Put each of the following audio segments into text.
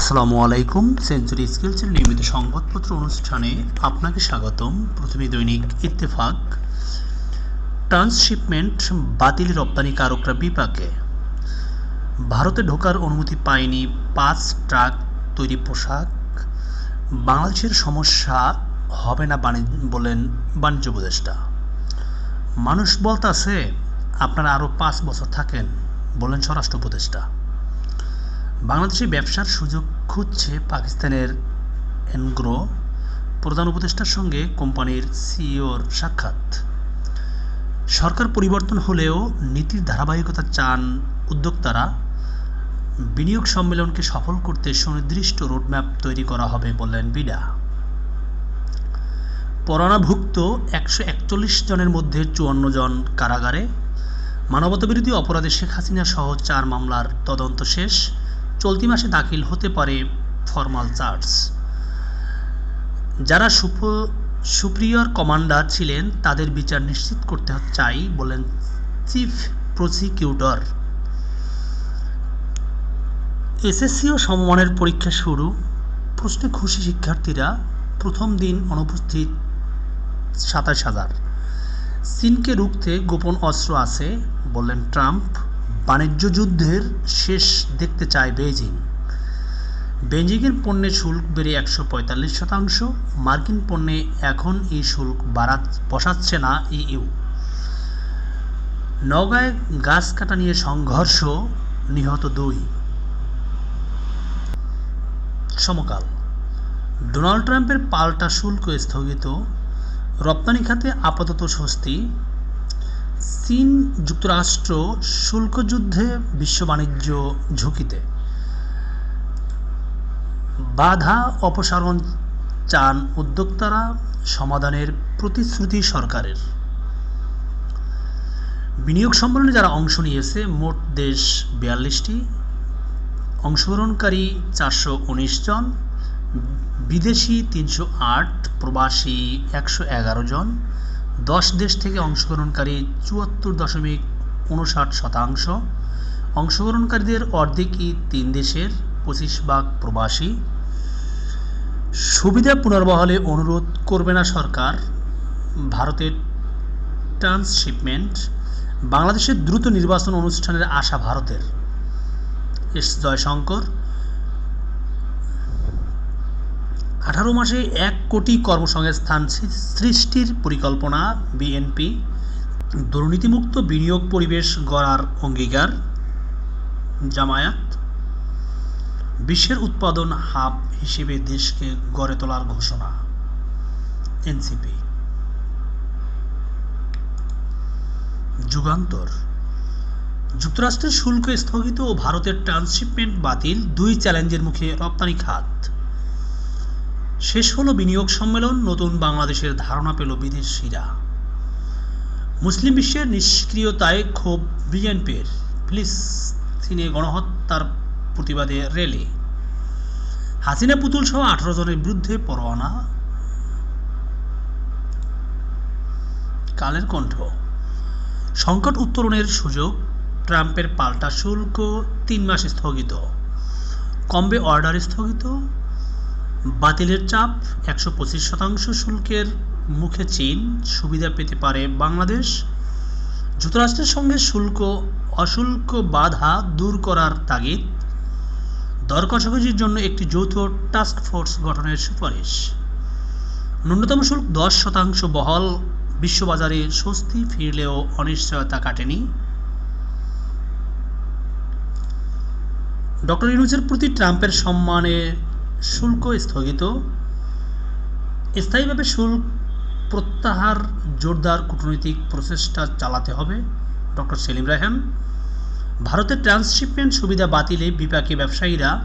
আসসালামু আলাইকুম সেঞ্চুরি স্কিলসের নিয়মিত সংবাদপত্র অনুষ্ঠানে আপনাকে স্বাগতম। প্রথমে দৈনিক ইত্তেফাক। ট্রান্সশিপমেন্ট বাতিল রপ্তানিকারকরা বিপাকে। ভারতে ঢোকার অনুমতি পায়নি পাঁচ ট্রাক তৈরি পোশাক। বাংলাদেশের সমস্যা হবে না বলেন বাণিজ্য উপদেষ্টা। মানুষ বলতাছে, আপনারা আরও পাঁচ বছর থাকেন, বলেন স্বরাষ্ট্র উপদেষ্টা। বাংলাদেশে ব্যবসার সুযোগ খুঁজছে পাকিস্তানের এনগ্রো, প্রধান উপদেষ্টার সঙ্গে কোম্পানির সিইওর সাক্ষাৎ। সরকার পরিবর্তন হলেও নীতির ধারাবাহিকতা চান উদ্যোক্তারা। বিনিয়োগ সম্মেলনকে সফল করতে সুনির্দিষ্ট রোডম্যাপ তৈরি করা হবে বললেন বিডা। পরানাভুক্ত একশো একচল্লিশ জনের মধ্যে চুয়ান্ন জন কারাগারে। মানবতাবিরোধী অপরাধে শেখ হাসিনা সহ চার মামলার তদন্ত শেষ। চলতি মাসে দাখিল হতে পারে ফরমাল চার্জ। যারা সুপ, সুপ্রিয়র কমান্ডার ছিলেন, তাদের বিচার নিশ্চিত করতে চাই বলেন চিফ প্রসিকিউটর। এসএসসি ও সমমানের পরীক্ষা শুরু। প্রশ্নে খুশি শিক্ষার্থীরা, প্রথম দিন অনুপস্থিত সাতাশ হাজার। চীনকে রুখতে গোপন অস্ত্র আছে বললেন ট্রাম্প। বাণিজ্য যুদ্ধের শেষ দেখতে চায় বেইজিং। বেইজিংয়ের পণ্যের শুল্ক বেড়ে একশো পঁয়তাল্লিশ শতাংশ, মার্কিন পণ্যে এখন এই শুল্ক বাড়া বসাচ্ছে না ইইউ। নগায় গাছ কাটা নিয়ে সংঘর্ষ, নিহত দুই। সমকাল। ডোনাল্ড ট্রাম্পের পাল্টা শুল্ক স্থগিত, রপ্তানি খাতে আপাতত স্বস্তি চীন যুক্তরাষ্ট্র শুল্ক যুদ্ধে বিশ্ব বাণিজ্য ঝুঁকিতে। বাধা অপসারণ চান উদ্যোক্তারা সমাধানের প্রতিশ্রুতি সরকারের। বিনিয়োগ সম্মেলনে যারা অংশ নিয়েছে, মোট দেশ বিয়াল্লিশটি। অংশগ্রহণকারী চারশো উনিশ জন। বিদেশি তিনশো আট, প্রবাসী একশো এগারো জন। দশ দেশ থেকে অংশগ্রহণকারী চুয়াত্তর দশমিক উনষাট শতাংশ। অংশগ্রহণকারীদের অর্ধেকই তিন দেশের, পঁচিশ ভাগ প্রবাসী। সুবিধা পুনর্বহলে অনুরোধ করবে না সরকার। ভারতের ট্রান্সশিপমেন্ট, বাংলাদেশের দ্রুত নির্বাচন অনুষ্ঠানের আশা ভারতের। এস জয়শঙ্কর আঠারো মাসে এক কোটি কর্মসংস্থান সৃষ্টির পরিকল্পনা বিএনপি। দুর্নীতিমুক্ত বিনিয়োগ পরিবেশ গড়ার অঙ্গীকার। জামায়াত। বিশ্বের উৎপাদন হাব হিসেবে দেশকে গড়ে তোলার ঘোষণা এনসিপি। যুগান্তর। যুক্তরাষ্ট্রের শুল্ক স্থগিত ও ভারতের ট্রান্সশিপমেন্ট বাতিল, দুই চ্যালেঞ্জের মুখে রপ্তানি খাত। শেষ হলো বিনিয়োগ সম্মেলন, নতুন বাংলাদেশের ধারণা পেল বিদেশিরা। মুসলিম বিশ্বের নিষ্ক্রিয়তায় ক্ষোভ বিএনপির। ফিলিস্তিনে গণহত্যার প্রতিবাদে রেলে হাসিনা পুতুল সহ আঠারো জনের বিরুদ্ধে পরোয়ানা। কালের কণ্ঠ। সংকট উত্তরণের সুযোগ, ট্রাম্পের পাল্টা শুল্ক তিন মাস স্থগিত। কমবে অর্ডার স্থগিত। বাতিলের চাপ, একশো পঁচিশ শতাংশ শুল্কের মুখে চীন সুবিধা পেতে পারে বাংলাদেশ। যুক্তরাষ্ট্রের সঙ্গে শুল্ক, অশুল্ক বাধা দূর করার তাগিদ। দর কষাকষির জন্য একটি যৌথ টাস্ক ফোর্স গঠনের সুপারিশ। ন্যূনতম শুল্ক দশ শতাংশ বহল, বিশ্ববাজারে স্বস্তি ফিরলেও অনিশ্চয়তা কাটেনি। ডক্টর ইউনুসের প্রতি ট্রাম্পের সম্মানে শুল্ক স্থগিত। স্থায়ীভাবে শুল্ক প্রত্যাহার জোরদার কূটনৈতিক প্রচেষ্টা চালাতে হবে ডক্টর সেলিম রায়হান। ভারতের ট্রান্সশিপমেন্ট সুবিধা বাতিলে বিপাকে ব্যবসায়ীরা।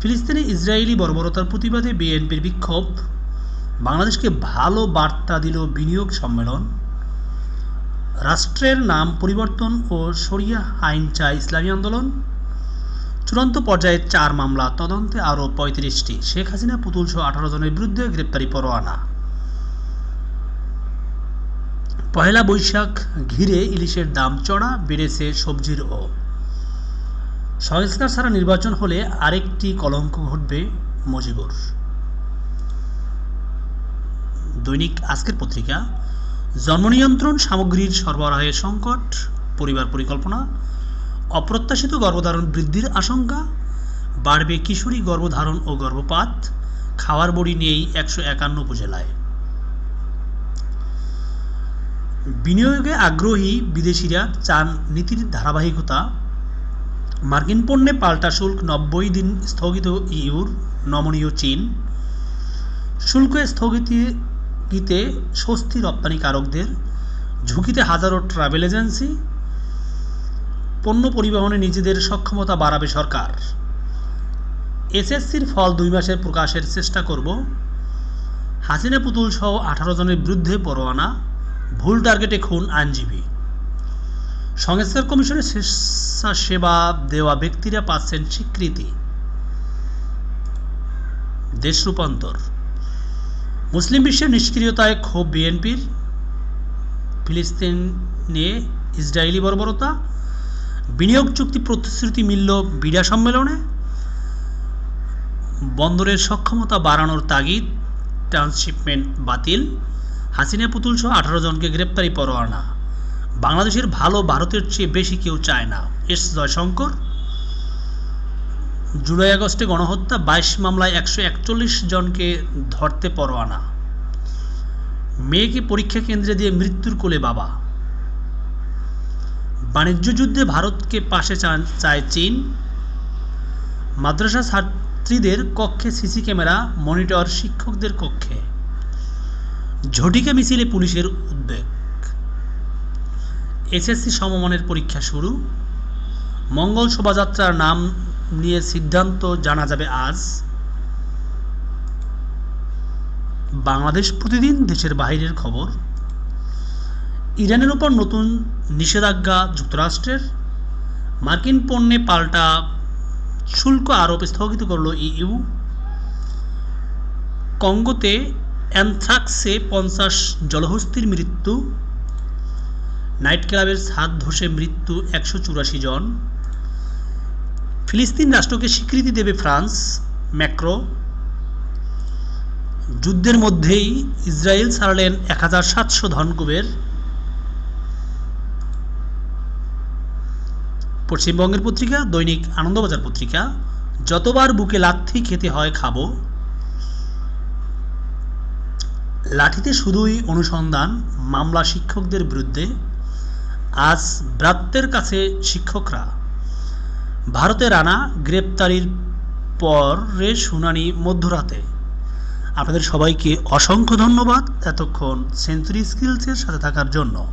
ফিলিস্তিনি ইসরায়েলি বর্বরতার প্রতিবাদে বিএনপির বিক্ষোভ। বাংলাদেশকে ভালো বার্তা দিল বিনিয়োগ সম্মেলন। রাষ্ট্রের নাম পরিবর্তন ও শরিয়া আইন চায় ইসলামী আন্দোলন। চূড়ান্ত পর্যায়ে চার মামলা, তদন্তে আরও পঁয়ত্রিশটি। শেখ হাসিনা, পুতুল সহ আঠারো জনের বিরুদ্ধে গ্রেপ্তারি পরোয়ানা। পয়লা বৈশাখ ঘিরে ইলিশের দাম চড়া, বেড়েছে সবজিরও সংস্কার ছাড়া নির্বাচন হলে আরেকটি কলঙ্ক ঘটবে মুজিবুর। দৈনিক আজকের পত্রিকা জন্মনিয়ন্ত্রণ সামগ্রীর সরবরাহের সংকট, পরিবার পরিকল্পনা অপ্রত্যাশিত গর্ভধারণ বৃদ্ধির আশঙ্কা, বাড়বে কিশোরী গর্ভধারণ ও গর্ভপাত, খাওয়ার বড়ি নেই একশো একান্ন উপজেলায়। বিনিয়োগে আগ্রহী বিদেশিরা চান নীতির ধারাবাহিকতা। মার্কিন পণ্যে পাল্টা শুল্ক নব্বই দিন স্থগিত ইউর নমনীয় চীন। শুল্ক স্থগিতে স্বস্তি রপ্তানিকারকদের ঝুঁকিতে হাজারো ট্রাভেল এজেন্সি পণ্য পরিবহনে নিজেদের সক্ষমতা বাড়াবে সরকার। এসএসসির ফল দুই মাসে প্রকাশের চেষ্টা করব। হাসিনা পুতুল সহ আঠারো জনের বিরুদ্ধে পরোয়ানা, ভুল টার্গেটে খুন আইনজীবী। সংস্কার কমিশনের স্বেচ্ছাসেবা দেওয়া ব্যক্তিরা পাচ্ছেন স্বীকৃতি। দেশ রূপান্তর। মুসলিম বিশ্বের নিষ্ক্রিয়তায় ক্ষোভ বিএনপির। ফিলিস্তিনে ইসরায়েলি বর্বরতা বিনিয়োগ চুক্তি প্রতিশ্রুতি মিলল বিডা সম্মেলনে। বন্দরের সক্ষমতা বাড়ানোর তাগিদ, ট্রান্সশিপমেন্ট বাতিল। হাসিনা পুতুল সহ আঠারো জনকে গ্রেপ্তারি পরোয়ানা। বাংলাদেশের ভালো ভারতের চেয়ে বেশি কেউ চায় না। এস জয়শঙ্কর। জুলাই আগস্টে গণহত্যা, বাইশ মামলায় একশো একচল্লিশ জনকে ধরতে পরোয়ানা। মেয়েকে পরীক্ষা কেন্দ্রে দিয়ে মৃত্যুর কোলে বাবা। বাণিজ্য যুদ্ধে ভারতকে পাশে চায় চীন। মাদ্রাসা ছাত্রীদের কক্ষে সিসি ক্যামেরা, মনিটর শিক্ষকদের কক্ষে। ঝটিকা মিছিলে পুলিশের উদ্বেগ। এসএসসি সমমানের পরীক্ষা শুরু। মঙ্গল শোভাযাত্রার নাম নিয়ে সিদ্ধান্ত জানা যাবে আজ। বাংলাদেশ প্রতিদিন দেশের বাইরের খবর। ইরানের উপর নতুন নিষেধাজ্ঞা যুক্তরাষ্ট্রের। মার্কিন পণ্যে পাল্টা শুল্ক আরোপ স্থগিত করল ইইউ। কঙ্গোতে অ্যানথ্রাক্সে পঞ্চাশ জলহস্তির মৃত্যু। নাইট ক্লাবের ছাদ ধসে মৃত্যু একশো চুরাশি জন। ফিলিস্তিন রাষ্ট্রকে স্বীকৃতি দেবে ফ্রান্স, ম্যাক্রো। যুদ্ধের মধ্যেই ইসরায়েল ছাড়লেন এক হাজার সাতশো ধনকুবের। পশ্চিমবঙ্গের পত্রিকা, দৈনিক আনন্দবাজার পত্রিকা, যতবার বুকে লাথি খেতে হয় খাব। লাঠিতে শুধুই অনুসন্ধান, মামলা শিক্ষকদের বিরুদ্ধে। আজ ব্রাত্যের কাছে শিক্ষকরা। ভারতে রানা গ্রেপ্তারির পরে শুনানি মধ্যরাতে। আপনাদের সবাইকে অসংখ্য ধন্যবাদ এতক্ষণ সেঞ্চুরি স্কিলসের সাথে থাকার জন্য।